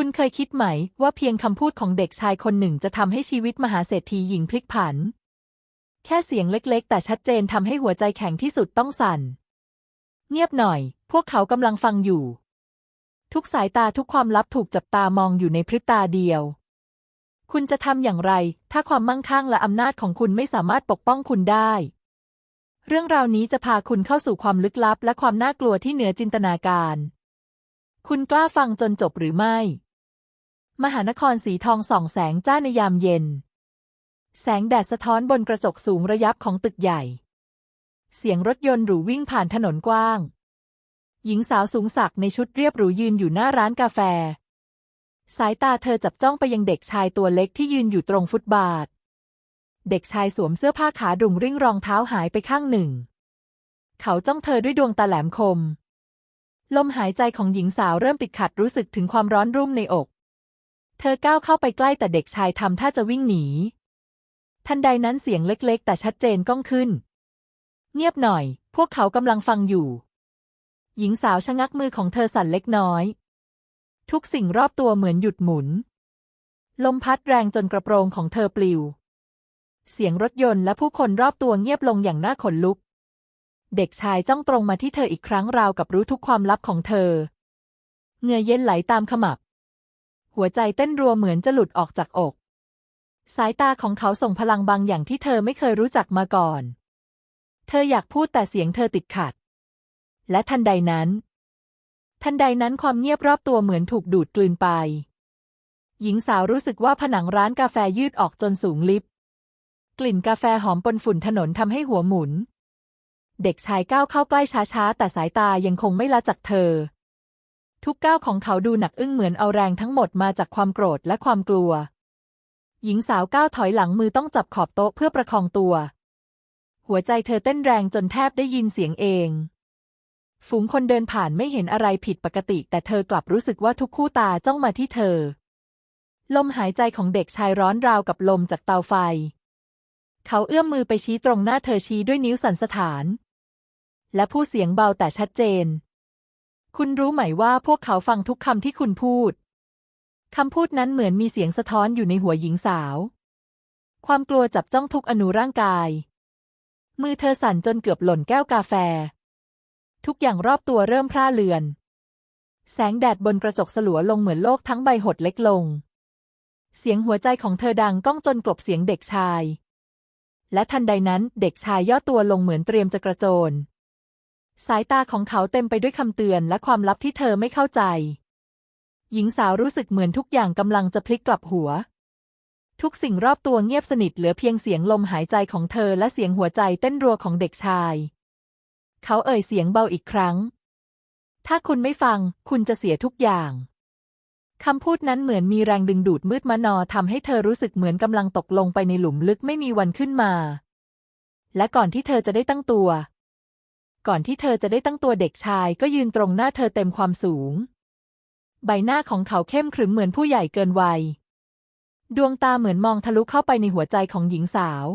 คุณเคยคิดไหมว่าเพียงคำพูดของเด็กชายคนหนึ่งจะทำให้ชีวิตมหาเศรษฐีหญิงพลิกผัน แค่เสียงเล็กๆ แต่ชัดเจนทำให้หัวใจแข็งที่สุดต้องสั่น เงียบหน่อย พวกเขากำลังฟังอยู่ ทุกสายตาทุกความลับถูกจับตามองอยู่ในพริบตาเดียว คุณจะทำอย่างไร ถ้าความมั่งคั่งและอำนาจของคุณไม่สามารถปกป้องคุณได้ เรื่องราวนี้จะพาคุณเข้าสู่ความลึกลับ และความน่ากลัวที่เหนือจินตนาการคุณกล้าฟังจนจบหรือไม่ มหานครสีทองส่องแสงจ้าในยามเย็น แสงแดดสะท้อนบนกระจกสูงระยับของตึกใหญ่ เสียงรถยนต์หรูวิ่งผ่านถนนกว้าง หญิงสาวสูงสักในชุดเรียบหรูยืนอยู่หน้าร้านกาแฟ สายตาเธอจับจ้องไปยังเด็กชายตัวเล็กที่ยืนอยู่ตรงฟุตบาท เด็กชายสวมเสื้อผ้าขาดุ่งริ่งรองเท้าหายไปข้างหนึ่ง เขาจ้องเธอด้วยดวงตาแหลมคม ลมหายใจของหญิงสาวเริ่มติดขัดรู้สึกถึงความร้อนรุ่มในอก เธอก้าวเข้าไปใกล้แต่เด็กชายทำท่าจะวิ่งหนี ทันใดนั้นเสียงเล็กๆ แต่ชัดเจนก้องขึ้น เงียบหน่อย พวกเขากำลังฟังอยู่ หญิงสาวชะงักมือของเธอสั่นเล็กน้อย ทุกสิ่งรอบตัวเหมือนหยุดหมุน ลมพัดแรงจนกระโปรงของเธอปลิว เสียงรถยนต์และผู้คนรอบตัวเงียบลงอย่างน่าขนลุก เด็กชายจ้องตรงมาที่เธออีกครั้งราวกับรู้ทุกความลับของเธอ เงื่อเย็นไหลตามขมับ หัวใจเต้นรัวเหมือนจะหลุดออกจากอก สายตาของเขาส่งพลังบางอย่างที่เธอไม่เคยรู้จักมาก่อน เธออยากพูดแต่เสียงเธอติดขัด และทันใดนั้น ทันใดนั้นความเงียบรอบตัวเหมือนถูกดูดกลืนไป หญิงสาวรู้สึกว่าผนังร้านกาแฟยืดออกจนสูงลิฟต์กลิ่นกาแฟหอมปนฝุ่นถนนทำให้หัวหมุน เด็กชายก้าวเข้าใกล้ช้าๆแต่สายตายังคงไม่ละจากเธอ ทุกก้าวของเขาดูหนักอึ้งเหมือนเอาแรงทั้งหมดมาจากความโกรธและความกลัว หญิงสาวก้าวถอยหลังมือต้องจับขอบโต๊ะเพื่อประคองตัว หัวใจเธอเต้นแรงจนแทบได้ยินเสียงเอง ฝูงคนเดินผ่านไม่เห็นอะไรผิดปกติ แต่เธอกลับรู้สึกว่าทุกคู่ตาจ้องมาที่เธอ ลมหายใจของเด็กชายร้อนราวกับลมจากเตาไฟ เขาเอื้อมมือไปชี้ตรงหน้าเธอชี้ด้วยนิ้วสันสถาน และพูดเสียงเบาแต่ชัดเจน คุณรู้ไหมว่าพวกเขาฟังทุกคำที่คุณพูด คำพูดนั้นเหมือนมีเสียงสะท้อนอยู่ในหัวหญิงสาว ความกลัวจับจ้องทุกอนูร่างกาย มือเธอสั่นจนเกือบหล่นแก้วกาแฟ ทุกอย่างรอบตัวเริ่มพร่าเลือน แสงแดดบนกระจกสลัวลงเหมือนโลกทั้งใบหดเล็กลง เสียงหัวใจของเธอดังก้องจนกลบเสียงเด็กชาย และทันใดนั้นเด็กชายย่อตัวลงเหมือนเตรียมจะกระโจน สายตาของเขาเต็มไปด้วยคำเตือนและความลับที่เธอไม่เข้าใจ หญิงสาวรู้สึกเหมือนทุกอย่างกำลังจะพลิกกลับหัว ทุกสิ่งรอบตัวเงียบสนิทเหลือเพียงเสียงลมหายใจของเธอและเสียงหัวใจเต้นรัวของเด็กชาย เขาเอ่ยเสียงเบาอีกครั้ง ถ้าคุณไม่ฟัง คุณจะเสียทุกอย่างคำพูดนั้นเหมือนมีแรงดึงดูดมืดมนอทำให้เธอรู้สึกเหมือนกำลังตกลงไปในหลุมลึกไม่มีวันขึ้นมา และก่อนที่เธอจะได้ตั้งตัว ก่อนที่เธอจะได้ตั้งตัวเด็กชายก็ยืนตรงหน้าเธอเต็มความสูง ใบหน้าของเขาเข้มขรึมเหมือนผู้ใหญ่เกินวัย ดวงตาเหมือนมองทะลุเข้าไปในหัวใจของหญิงสาว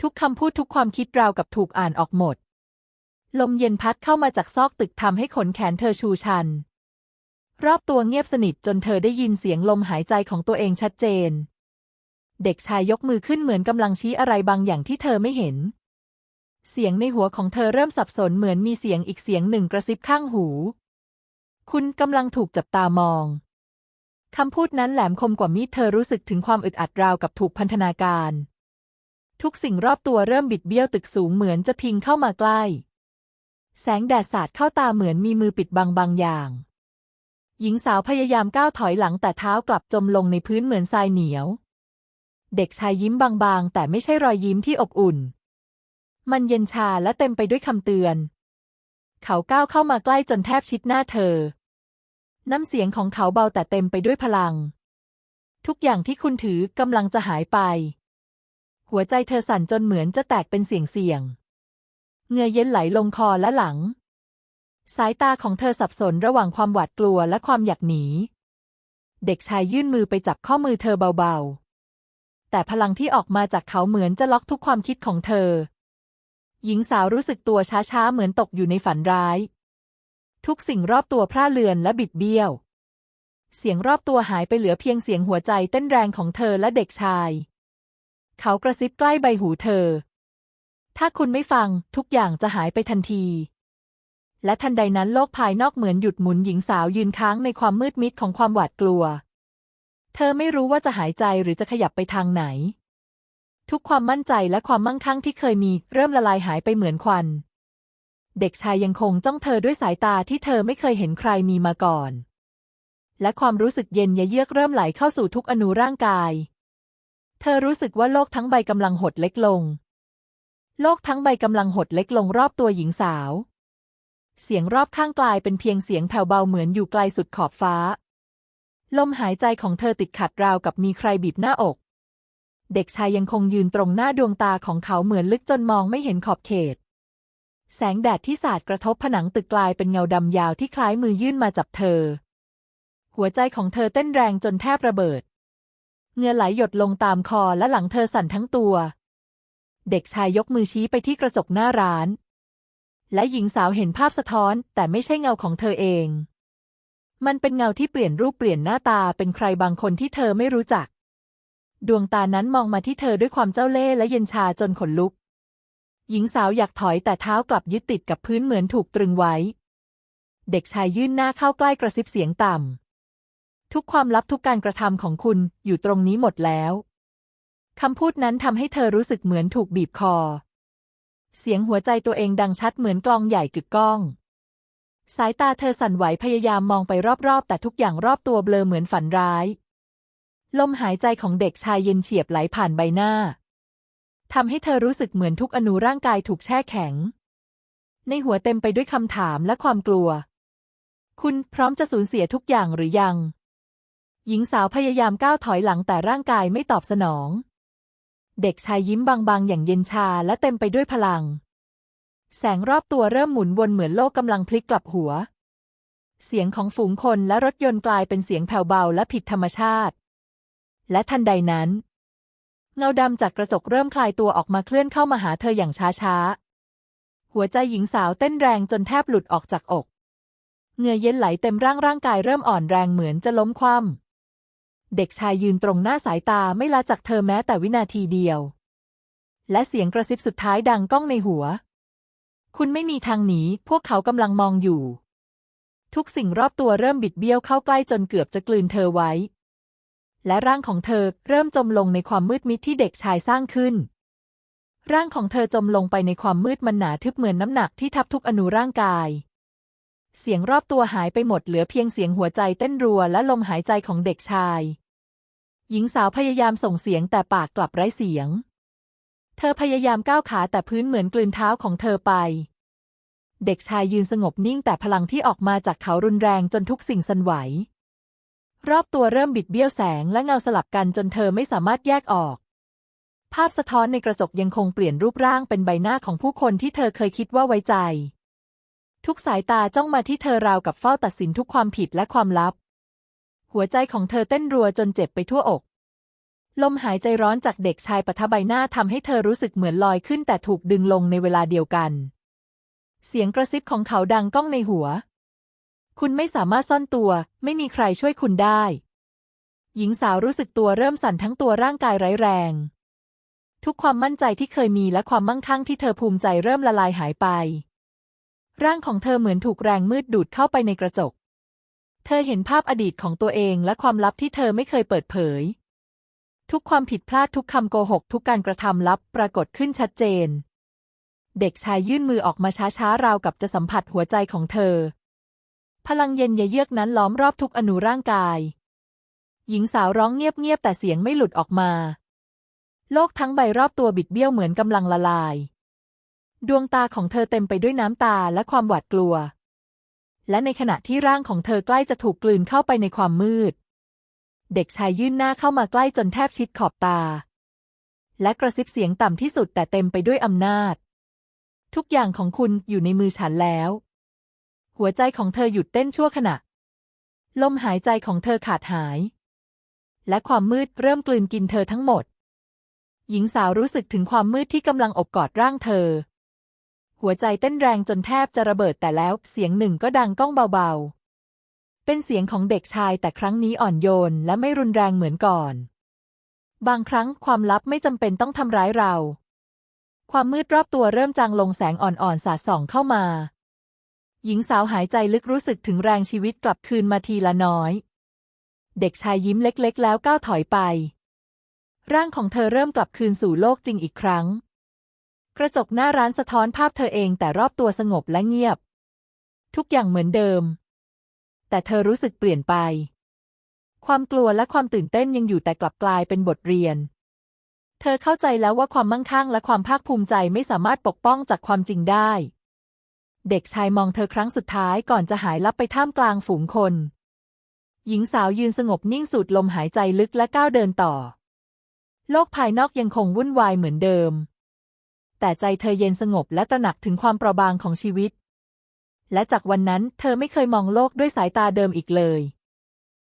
ทุกคำพูดทุกความคิดราวกับถูกอ่านออกหมด ลมเย็นพัดเข้ามาจากซอกตึกทำให้ขนแขนเธอชูชัน รอบตัวเงียบสนิทจนเธอได้ยินเสียงลมหายใจของตัวเองชัดเจน เด็กชายยกมือขึ้นเหมือนกำลังชี้อะไรบางอย่างที่เธอไม่เห็น เสียงในหัวของเธอเริ่มสับสนเหมือนมีเสียงอีกเสียงหนึ่งกระซิบข้างหู คุณกำลังถูกจับตามอง คำพูดนั้นแหลมคมกว่ามีดเธอรู้สึกถึงความอึดอัดราวกับถูกพันธนาการ ทุกสิ่งรอบตัวเริ่มบิดเบี้ยวตึกสูงเหมือนจะพิงเข้ามาใกล้ แสงแดดสาดเข้าตาเหมือนมีมือปิดบังบางอย่าง หญิงสาวพยายามก้าวถอยหลังแต่เท้ากลับจมลงในพื้นเหมือนทรายเหนียว เด็กชายยิ้มบางๆ แต่ไม่ใช่รอยยิ้มที่อบอุ่น มันเย็นชาและเต็มไปด้วยคำเตือน เขาก้าวเข้ามาใกล้จนแทบชิดหน้าเธอ น้ำเสียงของเขาเบาแต่เต็มไปด้วยพลัง ทุกอย่างที่คุณถือกำลังจะหายไป หัวใจเธอสั่นจนเหมือนจะแตกเป็นเสียงเสียงเงื่อเย็นไหลลงคอและหลัง สายตาของเธอสับสนระหว่างความหวาดกลัวและความอยากหนี เด็กชายยื่นมือไปจับข้อมือเธอเบาๆ แต่พลังที่ออกมาจากเขาเหมือนจะล็อกทุกความคิดของเธอ หญิงสาวรู้สึกตัวช้าๆ เหมือนตกอยู่ในฝันร้าย ทุกสิ่งรอบตัวพร่าเลือนและบิดเบี้ยว เสียงรอบตัวหายไปเหลือเพียงเสียงหัวใจเต้นแรงของเธอและเด็กชาย เขากระซิบใกล้ใบหูเธอ ถ้าคุณไม่ฟังทุกอย่างจะหายไปทันที และทันใดนั้นโลกภายนอกเหมือนหยุดหมุนหญิงสาวยืนค้างในความมืดมิดของความหวาดกลัว เธอไม่รู้ว่าจะหายใจหรือจะขยับไปทางไหน ทุกความมั่นใจและความมั่งคั่งที่เคยมีเริ่มละลายหายไปเหมือนควัน เด็กชายยังคงจ้องเธอด้วยสายตาที่เธอไม่เคยเห็นใครมีมาก่อน และความรู้สึกเย็นยะเยือกเริ่มไหลเข้าสู่ทุกอนูร่างกาย เธอรู้สึกว่าโลกทั้งใบกำลังหดเล็กลง โลกทั้งใบกำลังหดเล็กลงรอบตัวหญิงสาว เสียงรอบข้างกลายเป็นเพียงเสียงแผ่วเบาเหมือนอยู่ไกลสุดขอบฟ้า ลมหายใจของเธอติดขัดราวกับมีใครบีบหน้าอก เด็กชายยังคงยืนตรงหน้าดวงตาของเขาเหมือนลึกจนมองไม่เห็นขอบเขต แสงแดดที่สาดกระทบผนังตึกกลายเป็นเงาดำยาวที่คล้ายมือยื่นมาจับเธอ หัวใจของเธอเต้นแรงจนแทบระเบิดเงื่อไหลหยดลงตามคอและหลังเธอสั่นทั้งตัว เด็กชายยกมือชี้ไปที่กระจกหน้าร้าน และหญิงสาวเห็นภาพสะท้อนแต่ไม่ใช่เงาของเธอเอง มันเป็นเงาที่เปลี่ยนรูปเปลี่ยนหน้าตาเป็นใครบางคนที่เธอไม่รู้จัก ดวงตานั้นมองมาที่เธอด้วยความเจ้าเล่ห์และเย็นชาจนขนลุก หญิงสาวอยากถอยแต่เท้ากลับยึดติดกับพื้นเหมือนถูกตรึงไว้ เด็กชายยื่นหน้าเข้าใกล้กระซิบเสียงต่ำ ทุกความลับทุกการกระทำของคุณอยู่ตรงนี้หมดแล้วคำพูดนั้นทำให้เธอรู้สึกเหมือนถูกบีบคอ เสียงหัวใจตัวเองดังชัดเหมือนกลองใหญ่กึกก้อง สายตาเธอสั่นไหวพยายามมองไปรอบๆ แต่ทุกอย่างรอบตัวเบลอเหมือนฝันร้าย ลมหายใจของเด็กชายเย็นเฉียบไหลผ่านใบหน้าทำให้เธอรู้สึกเหมือนทุกอนูร่างกายถูกแช่แข็ง ในหัวเต็มไปด้วยคำถามและความกลัว คุณพร้อมจะสูญเสียทุกอย่างหรือยัง หญิงสาวพยายามก้าวถอยหลังแต่ร่างกายไม่ตอบสนอง เด็กชายยิ้มบางๆ อย่างเย็นชาและเต็มไปด้วยพลัง แสงรอบตัวเริ่มหมุนวนเหมือนโลกกำลังพลิกกลับหัว เสียงของฝูงคนและรถยนต์กลายเป็นเสียงแผ่วเบาและผิดธรรมชาติ และทันใดนั้น เงาดำจากกระจกเริ่มคลายตัวออกมาเคลื่อนเข้ามาหาเธออย่างช้าๆ หัวใจหญิงสาวเต้นแรงจนแทบหลุดออกจากอก เหงื่อเย็นไหลเต็มร่างร่างกายเริ่มอ่อนแรงเหมือนจะล้มคว่ำเด็กชายยืนตรงหน้าสายตาไม่ละจากเธอแม้แต่วินาทีเดียว และเสียงกระซิบสุดท้ายดังก้องในหัว คุณไม่มีทางหนีพวกเขากำลังมองอยู่ ทุกสิ่งรอบตัวเริ่มบิดเบี้ยวเข้าใกล้จนเกือบจะกลืนเธอไว้ และร่างของเธอเริ่มจมลงในความมืดมิดที่เด็กชายสร้างขึ้น ร่างของเธอจมลงไปในความมืดมันหนาทึบเหมือนน้ำหนักที่ทับทุกอนูร่างกาย เสียงรอบตัวหายไปหมดเหลือเพียงเสียงหัวใจเต้นรัวและลมหายใจของเด็กชาย หญิงสาวพยายามส่งเสียงแต่ปากกลับไร้เสียง เธอพยายามก้าวขาแต่พื้นเหมือนกลืนเท้าของเธอไปเด็กชายยืนสงบนิ่งแต่พลังที่ออกมาจากเขารุนแรงจนทุกสิ่งสั่นไหว รอบตัวเริ่มบิดเบี้ยวแสงและเงาสลับกันจนเธอไม่สามารถแยกออก ภาพสะท้อนในกระจกยังคงเปลี่ยนรูปร่างเป็นใบหน้าของผู้คนที่เธอเคยคิดว่าไว้ใจ ทุกสายตาจ้องมาที่เธอราวกับเฝ้าตัดสินทุกความผิดและความลับ หัวใจของเธอเต้นรัวจนเจ็บไปทั่วอก ลมหายใจร้อนจากเด็กชายปะทะใบหน้าทำให้เธอรู้สึกเหมือนลอยขึ้นแต่ถูกดึงลงในเวลาเดียวกัน เสียงกระซิบของเขาดังก้องในหัว คุณไม่สามารถซ่อนตัว ไม่มีใครช่วยคุณได้ หญิงสาวรู้สึกตัวเริ่มสั่นทั้งตัวร่างกายไร้แรง ทุกความมั่นใจที่เคยมีและความมั่งคั่งที่เธอภูมิใจเริ่มละลายหายไป ร่างของเธอเหมือนถูกแรงมืดดูดเข้าไปในกระจก เธอเห็นภาพอดีตของตัวเองและความลับที่เธอไม่เคยเปิดเผย ทุกความผิดพลาดทุกคำโกหก ทุกการกระทำลับปรากฏขึ้นชัดเจนเด็กชายยื่นมือออกมาช้าๆ ราวกับจะสัมผัสหัวใจของเธอ พลังเย็นยเยือกนั้นล้อมรอบทุกอนูร่างกาย หญิงสาวร้องเงียบๆแต่เสียงไม่หลุดออกมา โลกทั้งใบรอบตัวบิดเบี้ยวเหมือนกำลังละลาย ดวงตาของเธอเต็มไปด้วยน้ำตาและความหวาดกลัว และในขณะที่ร่างของเธอใกล้จะถูกกลืนเข้าไปในความมืด เด็กชายยื่นหน้าเข้ามาใกล้จนแทบชิดขอบตา และกระซิบเสียงต่ำที่สุดแต่เต็มไปด้วยอำนาจ ทุกอย่างของคุณอยู่ในมือฉันแล้ว หัวใจของเธอหยุดเต้นชั่วขณะ ลมหายใจของเธอขาดหาย และความมืดเริ่มกลืนกินเธอทั้งหมด หญิงสาวรู้สึกถึงความมืดที่กำลังอบกอดร่างเธอ หัวใจเต้นแรงจนแทบจะระเบิดแต่แล้วเสียงหนึ่งก็ดังก้องเบาๆ เป็นเสียงของเด็กชายแต่ครั้งนี้อ่อนโยนและไม่รุนแรงเหมือนก่อน บางครั้งความลับไม่จำเป็นต้องทำร้ายเรา ความมืดรอบตัวเริ่มจางลงแสงอ่อนๆสาดส่องเข้ามา หญิงสาวหายใจลึกรู้สึกถึงแรงชีวิตกลับคืนมาทีละน้อย เด็กชายยิ้มเล็กๆ แล้วก้าวถอยไป ร่างของเธอเริ่มกลับคืนสู่โลกจริงอีกครั้ง กระจกหน้าร้านสะท้อนภาพเธอเองแต่รอบตัวสงบและเงียบ ทุกอย่างเหมือนเดิม แต่เธอรู้สึกเปลี่ยนไป ความกลัวและความตื่นเต้นยังอยู่แต่กลับกลายเป็นบทเรียน เธอเข้าใจแล้วว่าความมั่งคั่งและความภาคภูมิใจไม่สามารถปกป้องจากความจริงได้ เด็กชายมองเธอครั้งสุดท้ายก่อนจะหายลับไปท่ามกลางฝูงคน หญิงสาวยืนสงบนิ่งสูดลมหายใจลึกและก้าวเดินต่อ โลกภายนอกยังคงวุ่นวายเหมือนเดิม แต่ใจเธอเย็นสงบและตระหนักถึงความเปราะบางของชีวิต และจากวันนั้นเธอไม่เคยมองโลกด้วยสายตาเดิมอีกเลย